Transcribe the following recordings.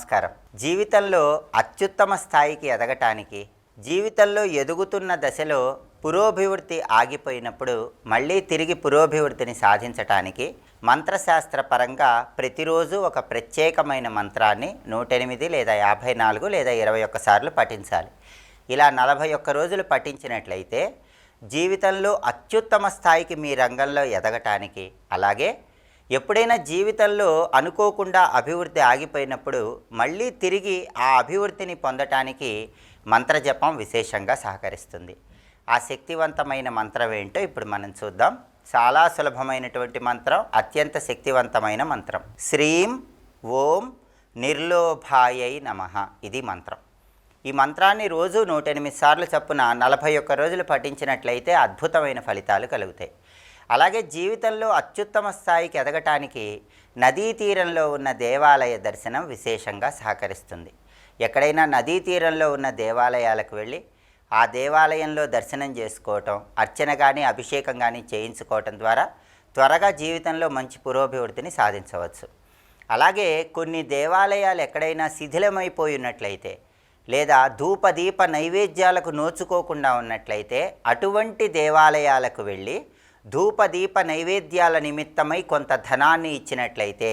నమస్కారం. జీవితంలో అత్యుత్తమ స్థాయికి ఎదగటానికి జీవితంలో ఎదుగుతున్న దశలో పురోభివృద్ధి ఆగిపోయినప్పుడు మళ్ళీ తిరిగి పురోభివృద్ధిని సాధించటానికి మంత్రశాస్త్ర పరంగా ప్రతిరోజు ఒక ప్రత్యేకమైన మంత్రాన్ని నూటెనిమిది లేదా యాభై నాలుగు లేదా ఇరవై ఒక్కసార్లు పఠించాలి. ఇలా నలభై ఒక్క రోజులు పఠించినట్లయితే జీవితంలో అత్యుత్తమ స్థాయికి మీ రంగంలో ఎదగటానికి అలాగే ఎప్పుడైనా జీవితంలో అనుకోకుండా అభివృద్ధి ఆగిపోయినప్పుడు మళ్ళీ తిరిగి ఆ అభివృద్ధిని పొందటానికి మంత్రజపం విశేషంగా సహకరిస్తుంది. ఆ శక్తివంతమైన మంత్రం ఏంటో ఇప్పుడు మనం చూద్దాం. చాలా సులభమైనటువంటి మంత్రం అత్యంత శక్తివంతమైన మంత్రం. శ్రీం ఓం నిర్లోభాయై నమః ఇది మంత్రం. ఈ మంత్రాన్ని రోజు నూట ఎనిమిది సార్లు చప్పున నలభై ఒక్క రోజులు పఠించినట్లయితే అద్భుతమైన ఫలితాలు కలుగుతాయి. అలాగే జీవితంలో అత్యుత్తమ స్థాయికి ఎదగటానికి నదీ తీరంలో ఉన్న దేవాలయ దర్శనం విశేషంగా సహకరిస్తుంది. ఎక్కడైనా నదీ తీరంలో ఉన్న దేవాలయాలకు వెళ్ళి ఆ దేవాలయంలో దర్శనం చేసుకోవటం అర్చన కానీ అభిషేకం కానీ చేయించుకోవటం ద్వారా త్వరగా జీవితంలో మంచి పురోభివృద్ధిని సాధించవచ్చు. అలాగే కొన్ని దేవాలయాలు ఎక్కడైనా శిథిలమైపోయి ఉన్నట్లయితే లేదా ధూపదీప నైవేద్యాలకు నోచుకోకుండా ఉన్నట్లయితే అటువంటి దేవాలయాలకు వెళ్ళి ధూపదీప నైవేద్యాల నిమిత్తమై కొంత ధనాన్ని ఇచ్చినట్లయితే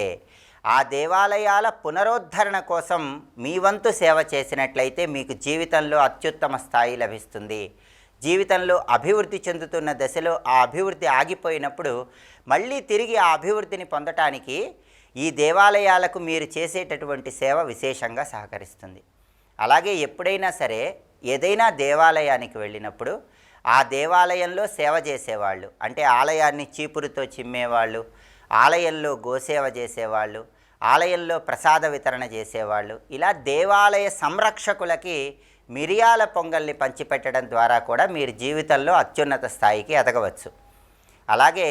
ఆ దేవాలయాల పునరుద్ధరణ కోసం మీ వంతు సేవ చేసినట్లయితే మీకు జీవితంలో అత్యుత్తమ స్థాయి లభిస్తుంది. జీవితంలో అభివృద్ధి చెందుతున్న దశలో ఆ అభివృద్ధి ఆగిపోయినప్పుడు మళ్ళీ తిరిగి ఆ అభివృద్ధిని పొందటానికి ఈ దేవాలయాలకు మీరు చేసేటటువంటి సేవ విశేషంగా సహకరిస్తుంది. అలాగే ఎప్పుడైనా సరే ఏదైనా దేవాలయానికి వెళ్ళినప్పుడు ఆ దేవాలయంలో సేవ చేసేవాళ్ళు. అంటే ఆలయాన్ని చీపురుతో చిమ్మేవాళ్ళు ఆలయంలో గోసేవ చేసేవాళ్ళు ఆలయంలో ప్రసాద వితరణ చేసేవాళ్ళు. ఇలా దేవాలయ సంరక్షకులకి మిరియాల పొంగల్ని పంచిపెట్టడం ద్వారా కూడా మీరు జీవితంలో అత్యున్నత స్థాయికి ఎదగవచ్చు. అలాగే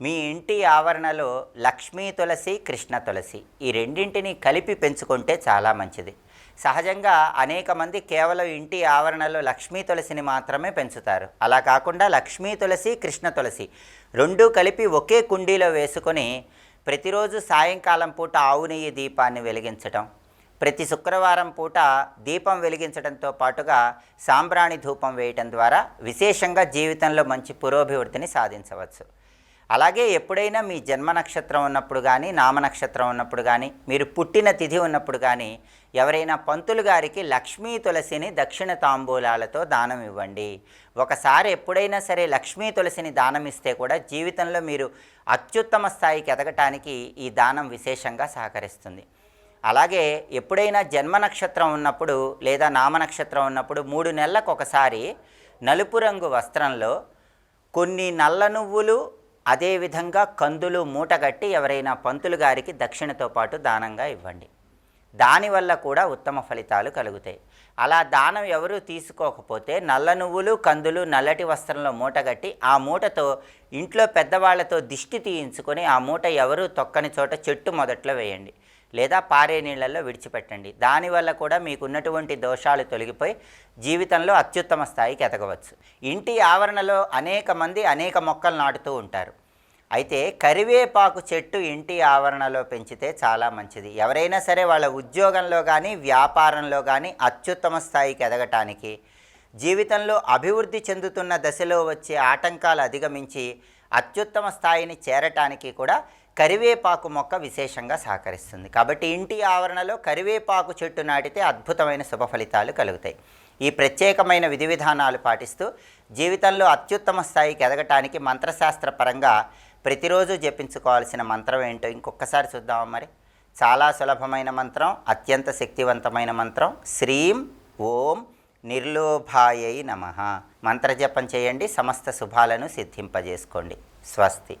మీ ఇంటి ఆవరణలో లక్ష్మీ తులసి కృష్ణ తులసి ఈ రెండింటిని కలిపి పెంచుకుంటే చాలా మంచిది. సహజంగా అనేక మంది కేవలం ఇంటి ఆవరణలో లక్ష్మీ తులసిని మాత్రమే పెంచుతారు. అలా కాకుండా లక్ష్మీ తులసి కృష్ణ తులసి రెండూ కలిపి ఒకే కుండీలో వేసుకొని ప్రతిరోజు సాయంకాలం పూట ఆవు నెయ్యి దీపాన్ని వెలిగించటం ప్రతి శుక్రవారం పూట దీపం వెలిగించడంతో పాటుగా సాంబ్రాణి ధూపం వేయటం ద్వారా విశేషంగా జీవితంలో మంచి పురోభివృద్ధిని సాధించవచ్చు. అలాగే ఎప్పుడైనా మీ జన్మ నక్షత్రం ఉన్నప్పుడు కానీ నామ నక్షత్రం ఉన్నప్పుడు కానీ మీరు పుట్టిన తిథి ఉన్నప్పుడు కానీ ఎవరైనా పంతులు గారికి లక్ష్మీ తులసిని దక్షిణ తాంబూలాలతో దానం ఇవ్వండి. ఒకసారి ఎప్పుడైనా సరే లక్ష్మీ తులసిని దానం ఇస్తే కూడా జీవితంలో మీరు అత్యుత్తమ స్థాయికి ఎదగటానికి ఈ దానం విశేషంగా సహకరిస్తుంది. అలాగే ఎప్పుడైనా జన్మ నక్షత్రం ఉన్నప్పుడు లేదా నామ నక్షత్రం ఉన్నప్పుడు మూడు నెలలకు ఒకసారి నలుపు రంగు వస్త్రంలో కొన్ని నల్ల నువ్వులు అదేవిధంగా కందులు మూటగట్టి ఎవరైనా పంతులు గారికి దక్షిణతో పాటు దానంగా ఇవ్వండి. దానివల్ల కూడా ఉత్తమ ఫలితాలు కలుగుతాయి. అలా దానం ఎవరు తీసుకోకపోతే నల్ల నువ్వులు కందులు నల్లటి వస్త్రంలో మూటగట్టి ఆ మూటతో ఇంట్లో పెద్దవాళ్ళతో దిష్టి తీయించుకొని ఆ మూట ఎవరు తొక్కని చోట చెట్టు మొదట్లో వేయండి. లేదా పారే నీళ్ళల్లో విడిచిపెట్టండి. దానివల్ల కూడా మీకున్నటువంటి దోషాలు తొలగిపోయి జీవితంలో అత్యుత్తమ స్థాయికి ఎదగవచ్చు. ఇంటి ఆవరణలో అనేక మంది అనేక మొక్కలు నాటుతూ ఉంటారు. అయితే కరివేపాకు చెట్టు ఇంటి ఆవరణలో పెంచితే చాలా మంచిది. ఎవరైనా సరే వాళ్ళ ఉద్యోగంలో కానీ వ్యాపారంలో కానీ అత్యుత్తమ స్థాయికి ఎదగటానికి జీవితంలో అభివృద్ధి చెందుతున్న దశలో వచ్చే ఆటంకాలు అధిగమించి అత్యుత్తమ స్థాయిని చేరటానికి కూడా కరివేపాకు మొక్క విశేషంగా సహకరిస్తుంది. కాబట్టి ఇంటి ఆవరణలో కరివేపాకు చెట్టు నాటితే అద్భుతమైన శుభ ఫలితాలు కలుగుతాయి. ఈ ప్రత్యేకమైన విధి విధానాలు పాటిస్తూ జీవితంలో అత్యుత్తమ స్థాయికి ఎదగటానికి మంత్రశాస్త్ర పరంగా ప్రతిరోజు జపించుకోవాల్సిన మంత్రం ఏంటో ఇంకొకసారి చూద్దామా మరి? చాలా సులభమైన మంత్రం అత్యంత శక్తివంతమైన మంత్రం శ్రీం ఓం నిర్లోభాయై నమ. మంత్రజపం చేయండి సమస్త శుభాలను సిద్ధింపజేసుకోండి. స్వస్తి.